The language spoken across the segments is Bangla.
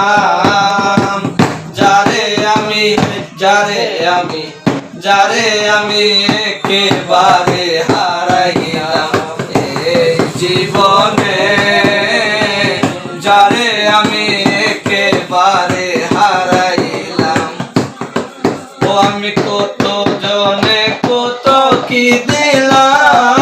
দেখলাম যারে আমি যারে আমি যারে আমি একেবারে হারাইলাম জীবনে যারে আমি একেবারে হারাইলাম ও আমি কত জনে কত কি দিলাম?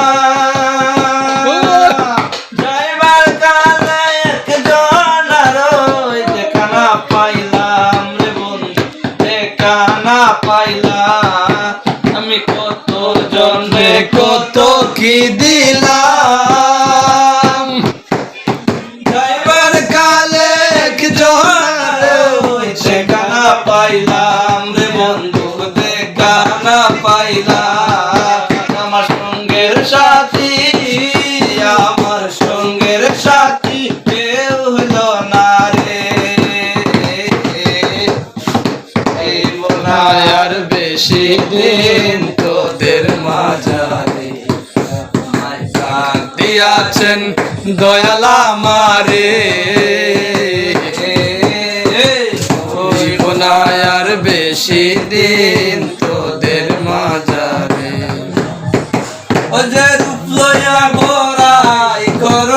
কত জনে কত কি দিলাম? যাইবার কালে ওই দেখা পাইলাম রে বন্ধু দেখা না পাইলাম। আমার সঙ্গের সাথী, আমার সঙ্গের সাথী কেউ হলো এই বোনায় আর বেশি দিয়াছেন দয়ালা মারে আর বেশি দিন তোদের মাজারে। ও যে রূপ লয়া গোরাই কর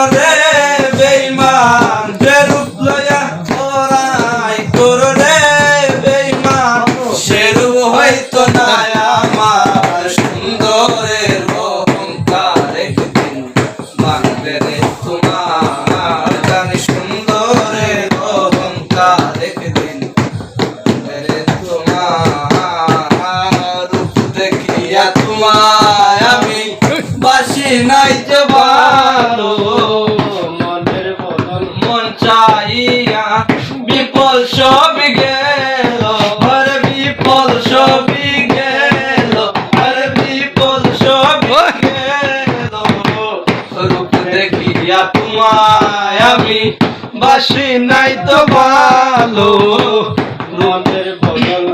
তোমার দেখিয়া তোমায় আমি বাসি নাই যে ভালো মনের বদল মন চাইয়া বিপল সব গেল আর বিপল সবই গেল আর বিপল সব গেল রূপ দেখিয়া তোমায় আমি বাসি নাই তো ভালো। মনের বদল।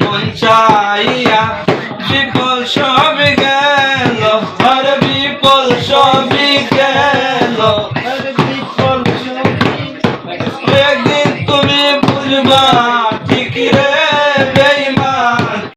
মন চাইয়া বিপল সব গেল আর বিপল সবই গেল। একদিন তুমি বুঝবা